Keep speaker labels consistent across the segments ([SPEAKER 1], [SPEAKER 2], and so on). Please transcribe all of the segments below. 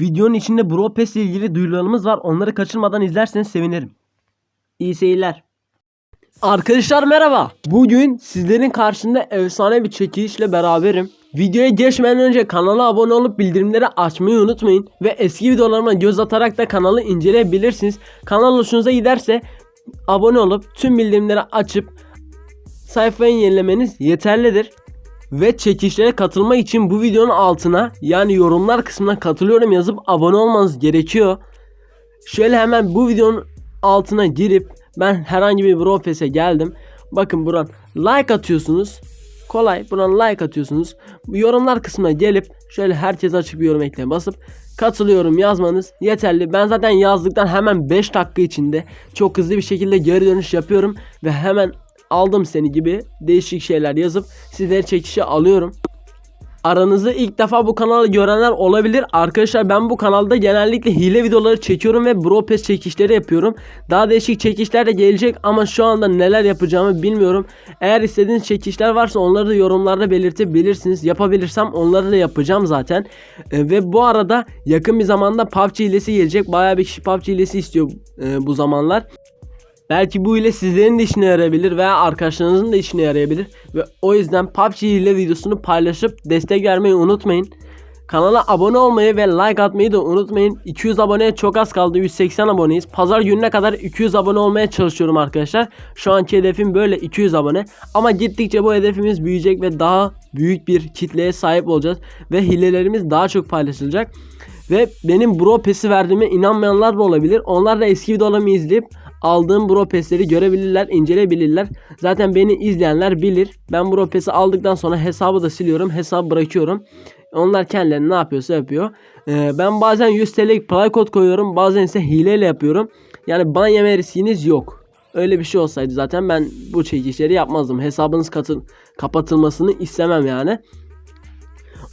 [SPEAKER 1] Videonun içinde Bro Pass ile ilgili duyurularımız var. Onları kaçırmadan izlerseniz sevinirim. İyi seyirler. Arkadaşlar merhaba. Bugün sizlerin karşısında efsane bir çekilişle beraberim. Videoya geçmeden önce kanala abone olup bildirimleri açmayı unutmayın. Ve eski videolarıma göz atarak da kanalı inceleyebilirsiniz. Kanal hoşunuza giderse abone olup tüm bildirimleri açıp sayfayı yenilemeniz yeterlidir. Ve çekişlere katılmak için bu videonun altına yani yorumlar kısmına katılıyorum yazıp abone olmanız gerekiyor. Şöyle hemen bu videonun altına girip ben herhangi bir Brofest'e geldim. Bakın buradan like atıyorsunuz. Kolay buradan like atıyorsunuz. Yorumlar kısmına gelip şöyle herkes açık bir yorum ekle basıp katılıyorum yazmanız yeterli. Ben zaten yazdıktan hemen 5 dakika içinde çok hızlı bir şekilde geri dönüş yapıyorum ve hemen aldım seni gibi değişik şeyler yazıp sizleri çekişe alıyorum. Aranızda ilk defa bu kanalı görenler olabilir. Arkadaşlar ben bu kanalda genellikle hile videoları çekiyorum ve Bro Pass çekişleri yapıyorum. Daha değişik çekişler de gelecek ama şu anda neler yapacağımı bilmiyorum. Eğer istediğiniz çekişler varsa onları da yorumlarda belirtebilirsiniz. Yapabilirsem onları da yapacağım zaten. E, ve bu arada yakın bir zamanda PUBG hilesi gelecek. Bayağı bir kişi PUBG hilesi istiyor e, bu zamanlar. Belki bu ile sizlerin de işine yarayabilir veya arkadaşlarınızın da işine yarayabilir. Ve o yüzden PUBG ile videosunu paylaşıp destek vermeyi unutmayın. Kanala abone olmayı ve like atmayı da unutmayın. 200 aboneye çok az kaldı. 180 aboneyiz. Pazar gününe kadar 200 abone olmaya çalışıyorum arkadaşlar. Şu anki hedefim böyle 200 abone. Ama gittikçe bu hedefimiz büyüyecek ve daha büyük bir kitleye sahip olacağız. Ve hilelerimiz daha çok paylaşılacak. Ve benim bro pesi verdiğime inanmayanlar da olabilir. Onlar da eski videolarımı izleyip aldığım bro pesleri görebilirler, inceleyebilirler. Zaten beni izleyenler bilir. Ben bro pesi aldıktan sonra hesabı da siliyorum. Hesabı bırakıyorum. Onlar kendileri ne yapıyorsa yapıyor. Ee, ben bazen 100 TL'lik play kod koyuyorum. Bazen ise hileyle yapıyorum. Yani ban yeme yok. Öyle bir şey olsaydı zaten ben bu çekişleri yapmazdım. Hesabınız katıl kapatılmasını istemem yani.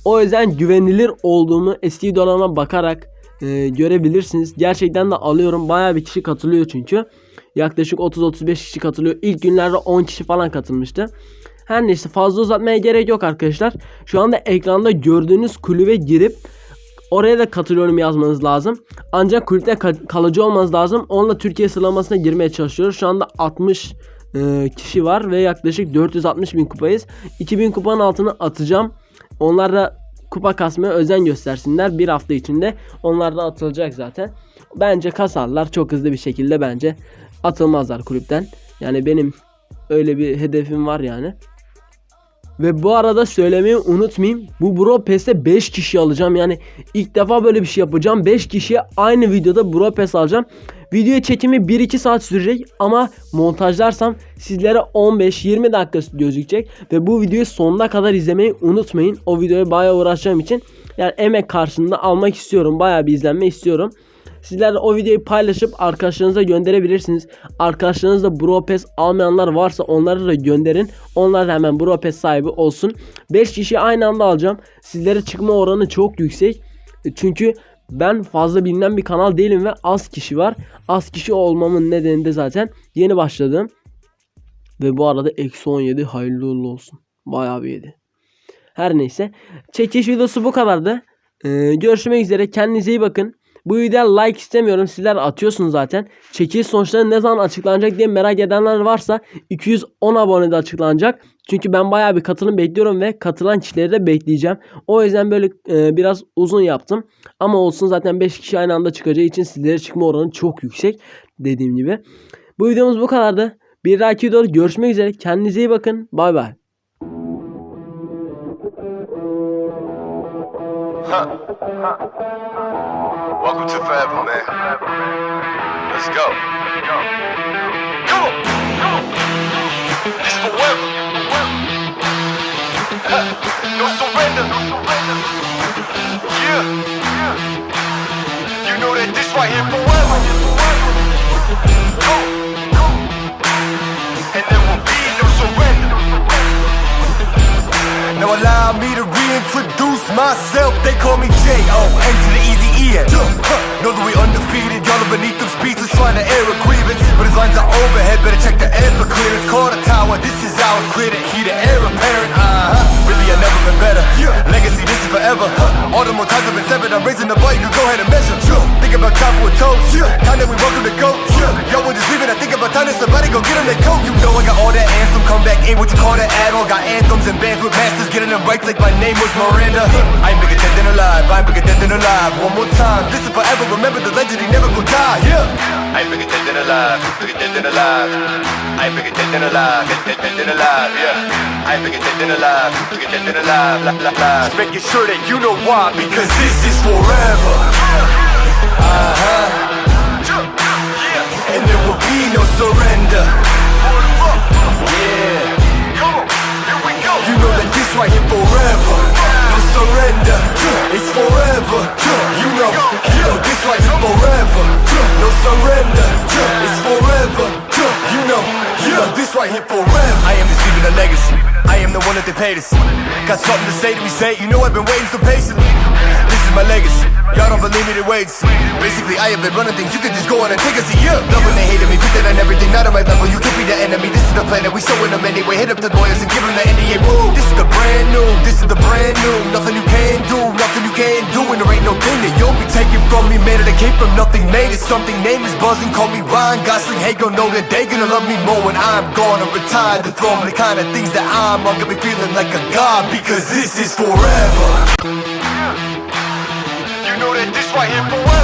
[SPEAKER 1] O yüzden güvenilir olduğumu eski videolarıma bakarak e, görebilirsiniz. Gerçekten de alıyorum. Baya bir kişi katılıyor çünkü. Yaklaşık 30-35 kişi katılıyor. İlk günlerde 10 kişi falan katılmıştı. Her neyse fazla uzatmaya gerek yok arkadaşlar. Şu anda ekranda gördüğünüz kulübe girip oraya da katılıyorum yazmanız lazım. Ancak kulüpte ka- kalıcı olmanız lazım. Onunla Türkiye sıralamasına girmeye çalışıyoruz. Şu anda 60 e, kişi var ve yaklaşık 460 bin kupayız. 2000 kupanın altına atacağım. Onlar da kupa kasmaya özen göstersinler. Bir hafta içinde onlar da atılacak zaten. Bence kasarlar çok hızlı bir şekilde bence atılmazlar kulüpten. Yani benim öyle bir hedefim var yani. Ve bu arada söylemeyi unutmayayım. Bu Bro Pass'te 5 kişi alacağım. Yani ilk defa böyle bir şey yapacağım. 5 kişiye aynı videoda Bro Pass alacağım. Video çekimi 1-2 saat sürecek ama montajlarsam sizlere 15-20 dakika gözükecek. Ve bu videoyu sonuna kadar izlemeyi unutmayın. O videoya bayağı uğraşacağım için. Yani emek karşılığında almak istiyorum. Bayağı bir izlenme istiyorum. Sizler de o videoyu paylaşıp arkadaşlarınıza gönderebilirsiniz. Arkadaşlarınızda Bro Pass almayanlar varsa onları da gönderin. Onlar da hemen Bro Pass sahibi olsun. 5 kişi aynı anda alacağım. Sizlere çıkma oranı çok yüksek. Çünkü ben fazla bilinen bir kanal değilim ve az kişi var. Az kişi olmamın nedeni de zaten yeni başladım. Ve bu arada eksi 17 hayırlı uğurlu olsun. Bayağı bir yedi. Her neyse. Çekiş videosu bu kadardı. Ee, görüşmek üzere. Kendinize iyi bakın. Bu videoya like istemiyorum. Sizler atıyorsunuz zaten. Çekiliş sonuçları ne zaman açıklanacak diye merak edenler varsa 210 abonede açıklanacak. Çünkü ben bayağı bir katılım bekliyorum ve katılan kişileri de bekleyeceğim. O yüzden böyle e, biraz uzun yaptım. Ama olsun zaten 5 kişi aynı anda çıkacağı için sizlere çıkma oranı çok yüksek. Dediğim gibi. Bu videomuz bu kadardı. Bir dahaki videoda görüşmek üzere. Kendinize iyi bakın. Bay bay.
[SPEAKER 2] Welcome to Forever, man. Let's go. Come on. This forever. No surrender. Yeah. You know that this right here forever. Go. And there will be no surrender. Now allow me to reintroduce myself. They call me J.O. A to E. Know that we undefeated. Y'all are beneath them speeches trying to air a grievance. But his lines are overhead. Better check the air for clearance. Call the tower. This is ours. Clear the heat. The air apparent. Uh huh. Really, i never been better. Legacy. This is forever. All the more times I've been severed, I'm raising the bar, you can go ahead and measure. Think about time for a toast. Yeah. Time that we welcome to go. Yeah. Yo, we're just leaving. I think about time that somebody go get them their coat. You know I got all that anthem, come back in what you call that add on. Got anthems and bands with masters, getting them right like my name was Miranda. I ain't bigger dead than alive, I ain't bigger dead than alive. One more time, this is forever. Remember the legend, he never gon' die. Yeah. I ain't bigger dead than alive, bigger dead than alive. I ain't bigger dead than alive, dead, dead, dead than alive. Yeah. I ain't bigger dead than alive, bigger dead than alive. La, la, la. Just making sure that you know why, because this is forever. Uh huh. And there will be no surrender. Yeah. You know that this right here forever. No surrender. It's forever. You know, you know this right here forever. No surrender. It's forever. You know, this right here forever. I am legacy. I am the one that they. Got something to say to me, say. You know I've been waiting so patiently. Is my legacy. Y'all don't believe me, wait. see. Basically, I have been running things. You can just go on and take us a seat. Yeah. Loving they hating me, put that on everything. Not on my level. You can't be the enemy. This is the plan that we showing them anyway. Hit up the lawyers and give them the NDA. Woo! This is the brand new. This is the brand new. Nothing you can do. Nothing you can do. And there ain't no thing that you'll be taking from me. Man, that came from nothing. Made it something. Name is buzzing. Call me Ryan Gosling. Hey, gon' know that they gonna love me more when I'm gonna retire the throne. The kind of things that I'm. I'm gonna be feeling like a god because this is forever fighting for what?